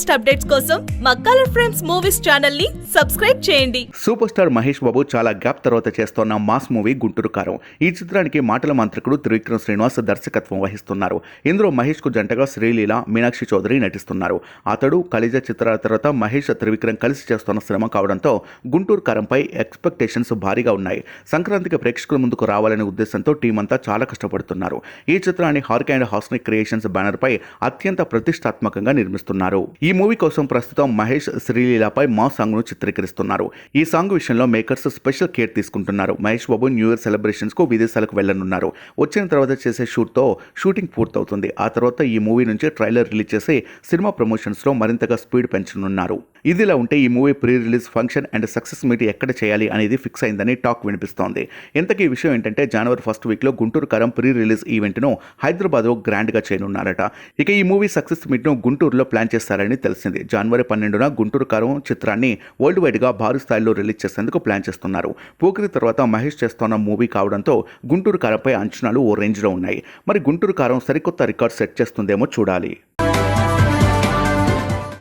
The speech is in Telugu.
లేటెస్ట్ అప్డేట్స్ కోసం మా కలర్ ఫ్రేమ్స్ మూవీస్ ఛానల్ని సబ్స్క్రైబ్ చేయండి. సూపర్ స్టార్ మహేష్ బాబు చాలా గ్యాప్ తర్వాత చేస్తున్న మాస్ మూవీ గుంటూరు కారం. ఈ చిత్రానికి మాటల మంత్రికుడు త్రివిక్రమ్ శ్రీనివాస్ దర్శకత్వం వహిస్తున్నారు. ఇందులో మహేష్కు జంటగా శ్రీలీల మీనాక్షి చౌదరి నటిస్తున్నారు. అతడు కలిజ చిత్రాల తర్వాత మహేష్ త్రివిక్రమ్ కలిసి చేస్తున్న సినిమా కావడంతో గుంటూరు కారంపై ఎక్స్పెక్టేషన్స్ భారీగా ఉన్నాయి. సంక్రాంతికి ప్రేక్షకుల ముందుకు రావాలనే ఉద్దేశంతో టీం అంతా చాలా కష్టపడుతున్నారు. ఈ చిత్రాన్ని Haarika and Hassine creations banner పై అత్యంత ప్రతిష్టాత్మకంగా నిర్మిస్తున్నారు. ఈ ఈ మూవీ కోసం ప్రస్తుతం మహేష్ శ్రీలీలపై మా సాంగ్ను చిత్రీకరిస్తున్నారు. ఈ సాంగ్ విషయంలో మేకర్స్ స్పెషల్ కేర్ తీసుకుంటున్నారు. మహేష్ బాబు న్యూ ఇయర్ సెలబ్రేషన్స్కు విదేశాలకు వెళ్ళనున్నారు వచ్చిన తర్వాత చేసే షూట్తో షూటింగ్ పూర్తవుతుంది. ఆ తర్వాత ఈ మూవీ నుంచి ట్రైలర్ రిలీజ్ చేసి సినిమా ప్రమోషన్స్లో మరింతగా స్పీడ్ పెంచనున్నారు. ఇదిలా ఉంటే ఈ movie pre release function and success meet ఎక్కడ చేయాలి అనేది ఫిక్స్ అయిందని టాక్ వినిపిస్తోంది. ఇంతకీ ఈ విషయం ఏంటంటే జనవరి ఫస్ట్ వీక్లో గుంటూరు కరం ప్రీ రిలీజ్ ఈవెంట్ను హైదరాబాద్లో గ్రాండ్గా చేయనున్నారట. ఇక ఈ మూవీ సక్సెస్ మీట్ను గుంటూరులో ప్లాన్ చేస్తారని తెలిసింది. జనవరి పన్నెండున గుంటూరు కరం చిత్రాన్ని వరల్డ్ వైడ్గా భారీ స్థాయిలో రిలీజ్ చేసేందుకు ప్లాన్ చేస్తున్నారు. పోకిరి తర్వాత మహేష్ చేస్తున్న మూవీ కావడంతో గుంటూరు కారంపై అంచనాలు ఓ రేంజ్లో ఉన్నాయి. మరి గుంటూరు కారం సరికొత్త రికార్డ్ సెట్ చేస్తుందేమో చూడాలి.